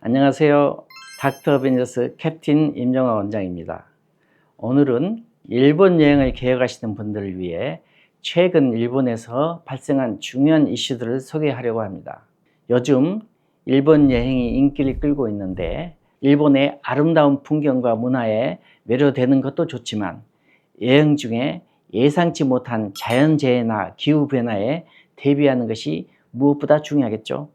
안녕하세요. 닥터 어벤져스 캡틴 임정화 원장입니다. 오늘은 일본 여행을 계획하시는 분들을 위해 최근 일본에서 발생한 중요한 이슈들을 소개하려고 합니다. 요즘 일본 여행이 인기를 끌고 있는데 일본의 아름다운 풍경과 문화에 매료되는 것도 좋지만 여행 중에 예상치 못한 자연재해나 기후변화에 대비하는 것이 무엇보다 중요하겠죠.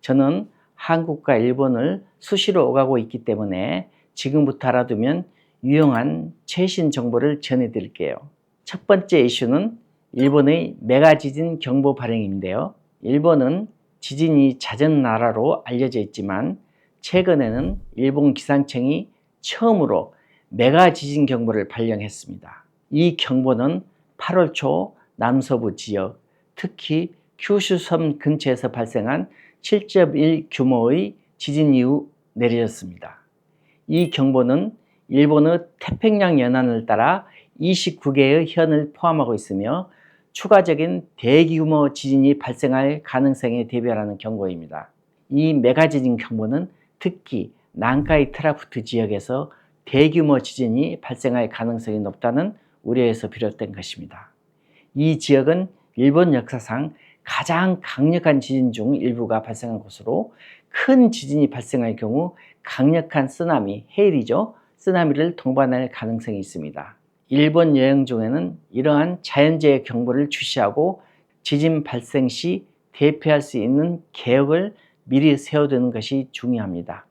저는 한국과 일본을 수시로 오가고 있기 때문에 지금부터 알아두면 유용한 최신 정보를 전해드릴게요. 첫 번째 이슈는 일본의 메가 지진 경보 발행인데요. 일본은 지진이 잦은 나라로 알려져 있지만 최근에는 일본 기상청이 처음으로 메가 지진 경보를 발령했습니다. 이 경보는 8월 초 남서부 지역, 특히 규슈섬 근처에서 발생한 7.1 규모의 지진 이후 내려졌습니다. 이 경보는 일본의 태평양 연안을 따라 29개의 현을 포함하고 있으며 추가적인 대규모 지진이 발생할 가능성에 대비하라는 경고입니다. 이 메가 지진 경보는 특히 난카이 트라프트 지역에서 대규모 지진이 발생할 가능성이 높다는 우려에서 비롯된 것입니다. 이 지역은 일본 역사상 가장 강력한 지진 중 일부가 발생한 곳으로 큰 지진이 발생할 경우 강력한 쓰나미, 헤일이죠. 쓰나미를 동반할 가능성이 있습니다. 일본 여행 중에는 이러한 자연재해 경보를 주시하고 지진 발생 시 대피할 수 있는 계획을 미리 세워두는 것이 중요합니다.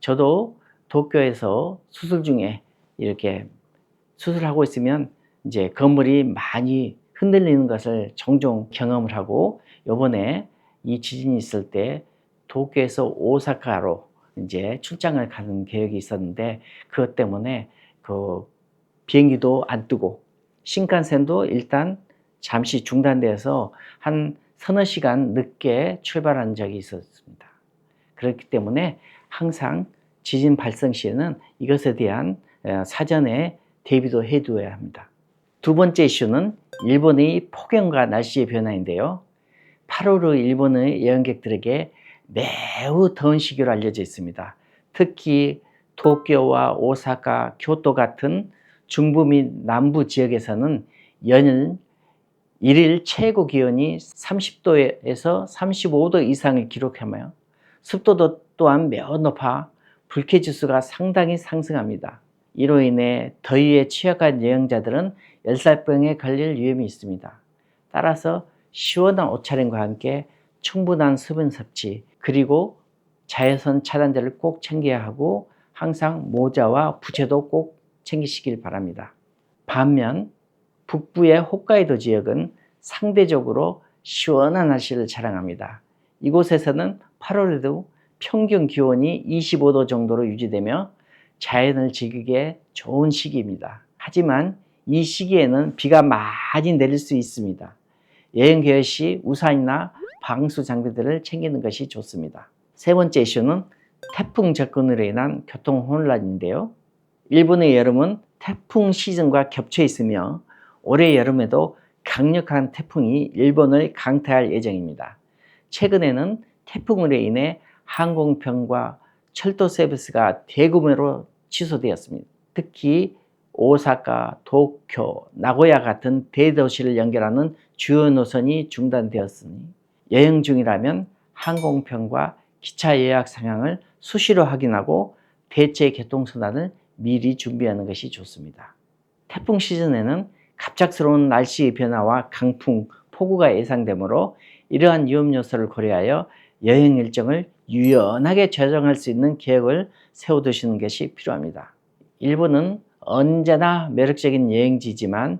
저도 도쿄에서 수술 중에 이렇게 수술하고 있으면 이제 건물이 많이 흔들리는 것을 종종 경험을 하고 요번에 이 지진이 있을 때 도쿄에서 오사카로 이제 출장을 가는 계획이 있었는데 그것 때문에 그 비행기도 안 뜨고 신칸센도 일단 잠시 중단돼서 한 서너 시간 늦게 출발한 적이 있었습니다. 그렇기 때문에 항상 지진 발생 시에는 이것에 대한 어, 사전에 대비도 해두어야 합니다. 두 번째 이슈는 일본의 폭염과 날씨의 변화인데요. 8월의 일본의 여행객들에게 매우 더운 시기로 알려져 있습니다. 특히 도쿄와 오사카, 교토 같은 중부 및 남부 지역에서는 연일 일일 최고 기온이 30도에서 35도 이상을 기록하며 습도도 또한 매우 높아 불쾌 지수가 상당히 상승합니다. 이로 인해 더위에 취약한 여행자들은 열살병에 걸릴 위험이 있습니다. 따라서 시원한 옷차림과 함께 충분한 수분 섭취 그리고 자외선 차단제를 꼭 챙겨야 하고 항상 모자와 부채도 꼭 챙기시길 바랍니다. 반면 북부의 홋카이도 지역은 상대적으로 시원한 날씨를 자랑합니다. 이곳에서는 8월에도 평균 기온이 25도 정도로 유지되며 자연을 즐기기에 좋은 시기입니다. 하지만 이 시기에는 비가 많이 내릴 수 있습니다. 여행 계획 시 우산이나 방수 장비들을 챙기는 것이 좋습니다. 세 번째 이슈는 태풍 접근으로 인한 교통 혼란인데요. 일본의 여름은 태풍 시즌과 겹쳐 있으며 올해 여름에도 강력한 태풍이 일본을 강타할 예정입니다. 최근에는 태풍으로 인해 항공편과 철도 서비스가 대규모로 취소되었습니다. 특히 오사카, 도쿄, 나고야 같은 대도시를 연결하는 주요 노선이 중단되었으니 여행 중이라면 항공편과 기차 예약 상황을 수시로 확인하고 대체 교통수단을 미리 준비하는 것이 좋습니다. 태풍 시즌에는 갑작스러운 날씨의 변화와 강풍, 폭우가 예상되므로 이러한 위험 요소를 고려하여 여행 일정을 유연하게 조정할 수 있는 계획을 세워두시는 것이 필요합니다. 일본은 언제나 매력적인 여행지지만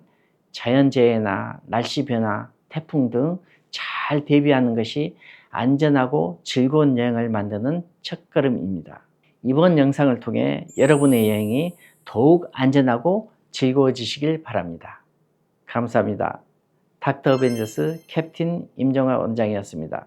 자연재해나 날씨 변화, 태풍 등 잘 대비하는 것이 안전하고 즐거운 여행을 만드는 첫걸음입니다. 이번 영상을 통해 여러분의 여행이 더욱 안전하고 즐거워지시길 바랍니다. 감사합니다. 닥터 어벤져스 캡틴 임정화 원장이었습니다.